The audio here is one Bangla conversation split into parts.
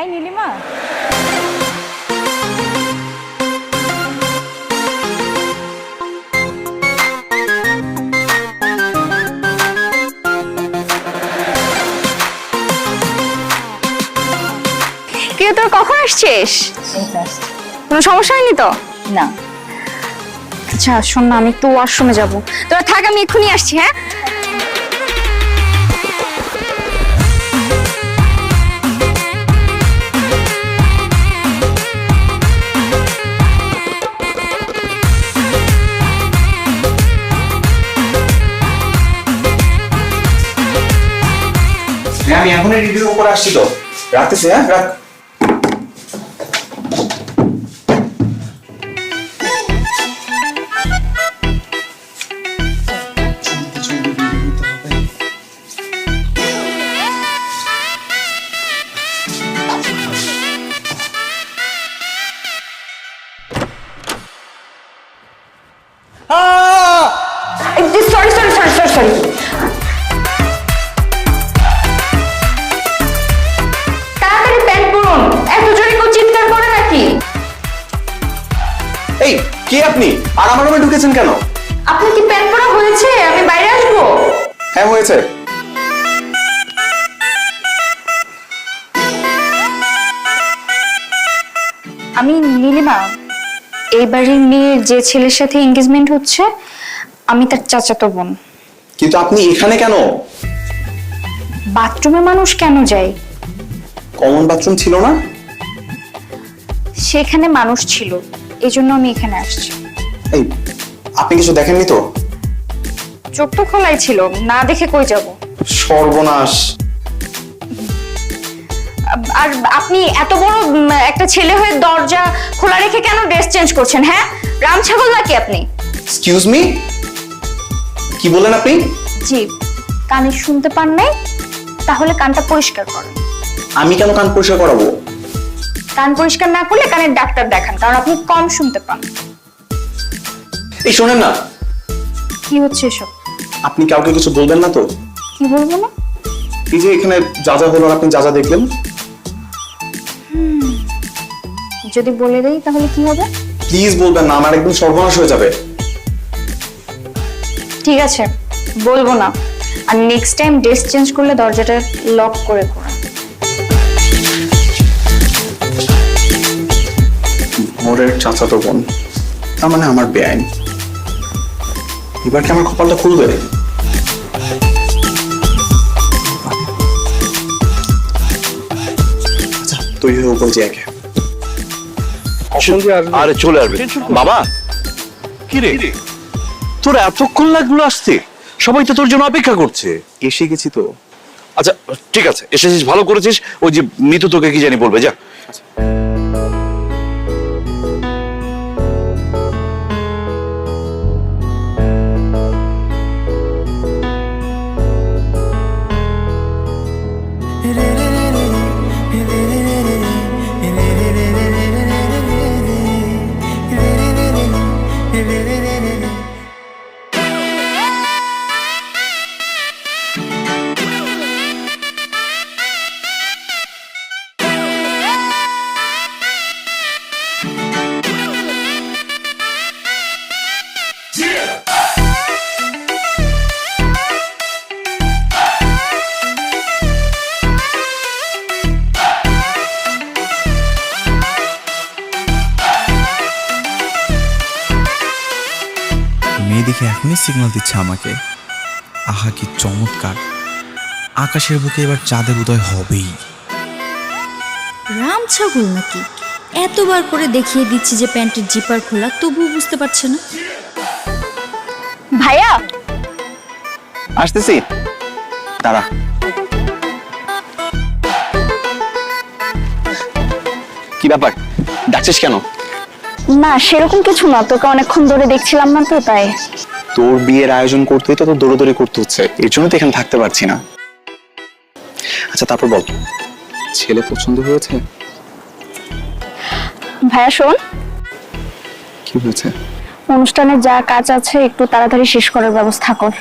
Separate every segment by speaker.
Speaker 1: এই নীলিমা।
Speaker 2: কে তোর কখন আসছিস? কোনো সমস্যা হয়নি তো?
Speaker 1: না।
Speaker 2: আচ্ছা শোন না আমি একটু ওয়াশরুমে যাব। তোরা থাক আমি এক্ষুনি আসছি হ্যাঁ?
Speaker 3: আমি এখনই রিভিউ করে আসছি তো। রাখতেছি হ্যাঁ? রাখ কে আপনি? আর আমার রুমে ঢুকেছেন কেন?
Speaker 2: আপনার কি প্যান্ট পরা হয়েছে? আমি বাইরে আসব।
Speaker 3: হ্যাঁ হয়েছে।
Speaker 2: আমি নীলিমা। এই বাড়ির মেয়ের যে ছেলের সাথে এঙ্গেজমেন্ট হচ্ছে আমি তার চাচাতো বোন।
Speaker 3: কিন্তু আপনি এখানে কেন?
Speaker 2: বাথরুমে মানুষ কেন যায়?
Speaker 3: কমন বাথরুম ছিল না?
Speaker 2: সেখানে মানুষ ছিল। এই জন্য আমি এখানে আসছি।
Speaker 3: এই আপনি কিছু দেখেননি তো?
Speaker 2: চোখ তো খোলাই ছিল না দেখে কই যাব?
Speaker 3: সর্বনাশ।
Speaker 2: আর আপনি এত বড় একটা ছেলে হয়ে দরজা খোলা রেখে কেন ড্রেস চেঞ্জ করছেন হ্যাঁ? রাম ছাগল নাকি আপনি?
Speaker 3: এক্সকিউজ মি কি বললেন আপনি?
Speaker 2: জি কানে শুনতে পান নাই? তাহলে কানটা পরিষ্কার করেন।
Speaker 3: আমি কেন কান পরিষ্কার করাবো?
Speaker 2: কান পরিষ্কার না করলে কানের ডাক্তার দেখান কারণ আপনি কম শুনতে পান।
Speaker 3: এই শোনেন না।
Speaker 2: কি হচ্ছে এসব?
Speaker 3: আপনি কাউকে কিছু বলবেন না তো?
Speaker 2: কি বলব না?
Speaker 3: এই যে এখানে যা যা হলো আর আপনি যা যা দেখলেন।
Speaker 2: যদি বলে দেই তাহলে কি হবে?
Speaker 3: প্লিজ বলবেন না আমার একদম সর্বনাশ হয়ে যাবে।
Speaker 2: ঠিক আছে বলব না। আর নেক্সট টাইম ড্রেস চেঞ্জ করলে দরজাটা লক করে করেন।
Speaker 3: মোরের চাচাতো বোন। তার মানে আমার বেআইন। এবার কি আমার কপালটা খুলবে? আচ্ছা হয়ে উপর যে একে।
Speaker 4: আরে চলে আসবে। বাবা! কি রে? তোর এতক্ষণ লাগল আসতে। সবাই তো তোর জন্য অপেক্ষা করছে।
Speaker 3: এসে গেছি তো।
Speaker 4: আচ্ছা ঠিক আছে। এসেছিস ভালো করেছিস। ওই যে মিতু তোকে কি জানি বলবে যা।
Speaker 5: দেখে এখনই সিগন্যাল দিচ্ছে আমাকে। আহা কি চমৎকার। আকাশের বুকে এবার চাঁদের উদয় হবেই।
Speaker 6: রাম ছাগল নাকি? এতবার করে দেখিয়ে দিচ্ছি যে প্যান্টের জিপার খোলা তবুও বুঝতে পারছে না।
Speaker 2: ভাইয়া!
Speaker 3: আসতেছি। দাঁড়া। কি ব্যাপার? ডাকছিস কেন?
Speaker 2: না সেরকম কিছু না তোকে অনেকক্ষণ ধরে দেখছিলাম না তো তাই।
Speaker 3: তোর বিয়ের আয়োজন করতেই তো তোর দৌড়দৌড়ি করতে হচ্ছে এর জন্য তো এখানে থাকতে পারছি না। আচ্ছা তারপর বল ছেলে পছন্দ হয়েছে?
Speaker 2: ভাইয়া শোন।
Speaker 3: কি হয়েছে?
Speaker 2: অনুষ্ঠানের যা কাজ আছে একটু তাড়াতাড়ি শেষ করার ব্যবস্থা কর।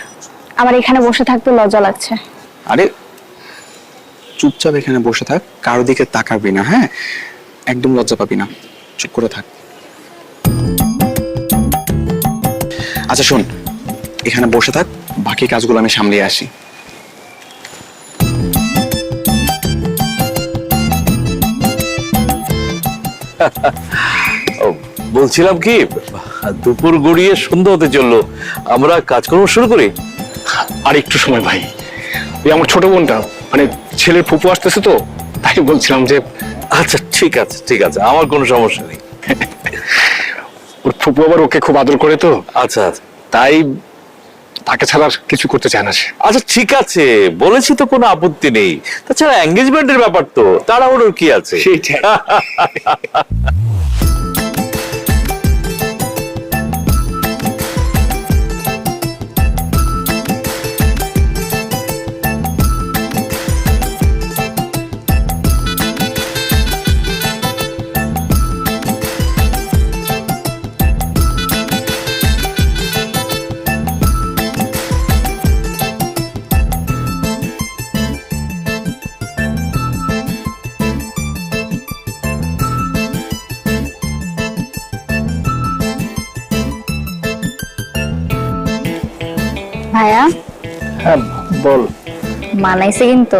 Speaker 2: আমার এখানে বসে থাকতে লজ্জা লাগছে।
Speaker 3: আরে চুপচাপ এখানে বসে থাক কারও দিকে তাকাবি না হ্যাঁ? একদম লজ্জা পাবি না। চুপ করে থাক। আচ্ছা শোন। এখানে বসে থাক বাকি কাজগুলো আমি সামলিয়ে আসি।
Speaker 4: ও, বলছিলাম কি দুপুর গড়িয়ে সন্ধ্যা হতে চলল। আমরা কাজকর্ম শুরু করি।
Speaker 7: আর একটু সময় ভাই। ওই আমার ছোট বোনটা মানে ছেলের ফুপু আসতেছে তো তাই বলছিলাম যে
Speaker 4: আচ্ছা ঠিক আছে ঠিক আছে আমার কোনো সমস্যা নেই।
Speaker 7: ফুপু আবার ওকে খুব আদর করে তো।
Speaker 4: আচ্ছা আচ্ছা।
Speaker 7: তাই তাকে ছাড়া আর কিছু করতে চায় না সে।
Speaker 4: আচ্ছা ঠিক আছে। বলেছি তো কোনো আপত্তি নেই। তাছাড়া এঙ্গেজমেন্টের ব্যাপার তো তাড়াহুড়োর কি আছে?
Speaker 7: সেইটাই
Speaker 2: ভাইয়া?
Speaker 7: হ্যাঁ বল।
Speaker 2: মানাইছে কিন্তু।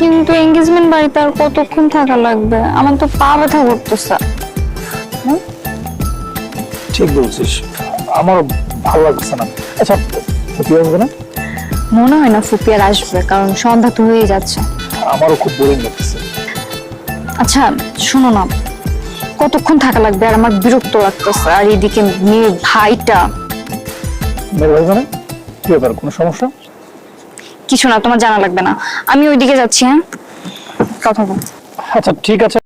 Speaker 2: কিন্তু এঙ্গেজমেন্ট বাড়িতে আর কতক্ষণ থাকা লাগবে? আমার তো পা ব্যথা করতেছে।
Speaker 7: ঠিক বলছিস। আমারও ভালো লাগছে না। আচ্ছা কি হবে না?
Speaker 2: মনে হয় না ফুপি আর আসবে কারণ সন্ধ্যা তো হয়ে যাচ্ছে।
Speaker 7: আমারও খুব বোরিং লাগতেছে।
Speaker 2: আচ্ছা শোনো না। কতক্ষণ থাকা লাগবে? আর আমার বিরক্ত লাগতেছে। আর এদিকে মেয়ে ভাইটা।
Speaker 7: ভাই মানে? কি ব্যাপার কোনো সমস্যা?
Speaker 2: কিছু না তোমার জানা লাগবে না। আমি ওইদিকে যাচ্ছি হ্যাঁ? কথা বল।
Speaker 7: আচ্ছা ঠিক আছে।